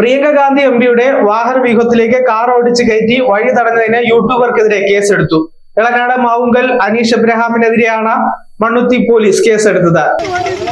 Priyanka Gandhi M പിയുടെ വാഹന വ്യൂഹത്തിലേക്ക് car ഓടിച്ച് കയറ്റി വഴി തടഞ്ഞതിന് യൂട്യൂബർക്കെതിരെ കേസെടുത്തു. ഇളനാട് മാവുങ്കൽ അനീഷ് എബ്രഹാമിനെതിരെയാണ് മണ്ണുത്തി പോലീസ് കേസെടുത്തത്.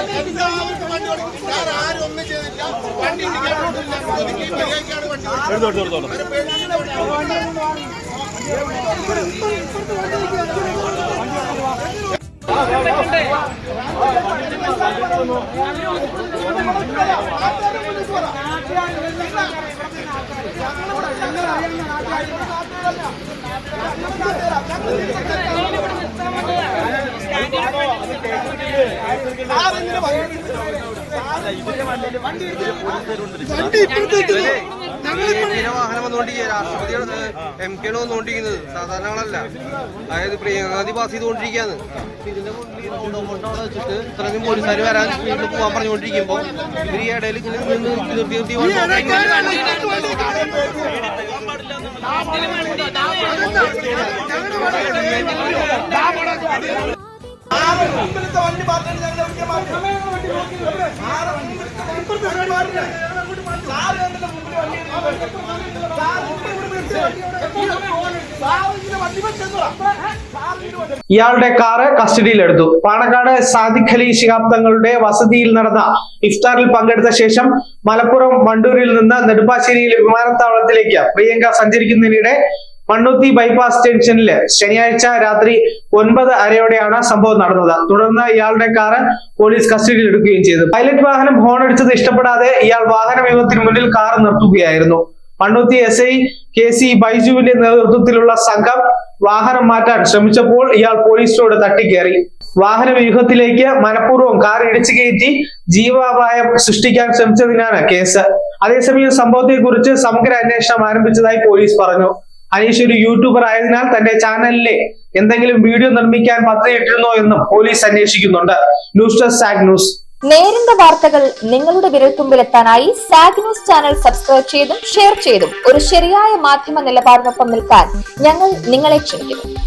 ഫോട്ടോ എടുക്ക് ആരും ഒന്നും ചെയ്തില്ല വണ്ടി മര്യാദക്കാണ് വണ്ടി ഇങ്ങനെ വാഹനം വന്നുകൊണ്ടിരിക്കുക രാഷ്ട്രപതിയുടെ എം കെയാണ് വന്നുകൊണ്ടിരിക്കുന്നത് സാധാരണ ആളല്ല അതായത് പ്രിയങ്ക ഗാന്ധി പാസ് ചെയ്തുകൊണ്ടിരിക്കുകയാണ് ഇതിന്റെ അവിടെ വെച്ചിട്ട് ഇത്രയും പോലീസുകാർ വരാൻ സ്പീഡിൽ പോകാൻ പറഞ്ഞുകൊണ്ടിരിക്കുമ്പോ ഇവർ ഈ ഇടയിൽ ഇങ്ങനെ നിന്ന് നിർത്തി നിർത്തി വണ്ടി മാറ്റാൻ വണ്ടി വണ്ടി ഇയാളുടെ കാറ് കസ്റ്റഡിയിലെടുത്തു. പാണക്കാട് സാദിഖ് അലി ശിഹാബ് തങ്ങളുടെ വസതിയിൽ നടന്ന ഇഫ്താറിൽ പങ്കെടുത്ത ശേഷം മലപ്പുറം വണ്ടൂരിൽ നിന്ന് നെടുമ്പാശ്ശേരിയിലെ വിമാനത്താവളത്തിലേക്ക് പ്രിയങ്ക സഞ്ചരിക്കുന്നതിനിടെ മണ്ണുത്തി ബൈപ്പാസ് ജംഗ്ഷനിൽ ശനിയാഴ്ച രാത്രി ഒൻപത് അരയോടെയാണ് സംഭവം നടന്നത്. തുടർന്ന് ഇയാളുടെ കാറ് പോലീസ് കസ്റ്റഡിയിൽ എടുക്കുകയും ചെയ്തു. പൈലറ്റ് വാഹനം ഹോൺ അടിച്ചത് ഇഷ്ടപ്പെടാതെ ഇയാൾ വാഹന വിഭവത്തിന് മുന്നിൽ car നിർത്തുകയായിരുന്നു. Mannuthy S I K C ബൈജുവിന്റെ നേതൃത്വത്തിലുള്ള സംഘം വാഹനം മാറ്റാൻ ശ്രമിച്ചപ്പോൾ ഇയാൾ പോലീസിനോട് തട്ടിക്കേറി. വാഹന വ്യൂഹത്തിലേക്ക് മനഃപൂർവം കാർ ഇടിച്ചു കയറ്റി ജീവാപായം സൃഷ്ടിക്കാൻ ശ്രമിച്ചതിനാണ് കേസ്. അതേസമയം സംഭവത്തെക്കുറിച്ച് സമഗ്ര അന്വേഷണം ആരംഭിച്ചതായി പോലീസ് പറഞ്ഞു. അനീഷ് ഒരു യൂട്യൂബർ ആയതിനാൽ തന്റെ ചാനലിലെ എന്തെങ്കിലും വീഡിയോ നിർമ്മിക്കാൻ പദ്ധതിയിട്ടിരുന്നോ എന്നും പോലീസ് അന്വേഷിക്കുന്നുണ്ട്. ന്യൂസ് ഡെസ്ക് സാഗ് ന്യൂസ്. നേരിന്റെ വാർത്തകൾ നിങ്ങളുടെ വിരൽത്തുമ്പിലെത്താനായി സാഗ് ന്യൂസ് ചാനൽ സബ്സ്ക്രൈബ് ചെയ്തും ഷെയർ ചെയ്തും ഒരു ശരിയായ മാധ്യമ നിലപാടിനൊപ്പം നിൽക്കാൻ ഞങ്ങൾ നിങ്ങളെ ക്ഷണിക്കുന്നു.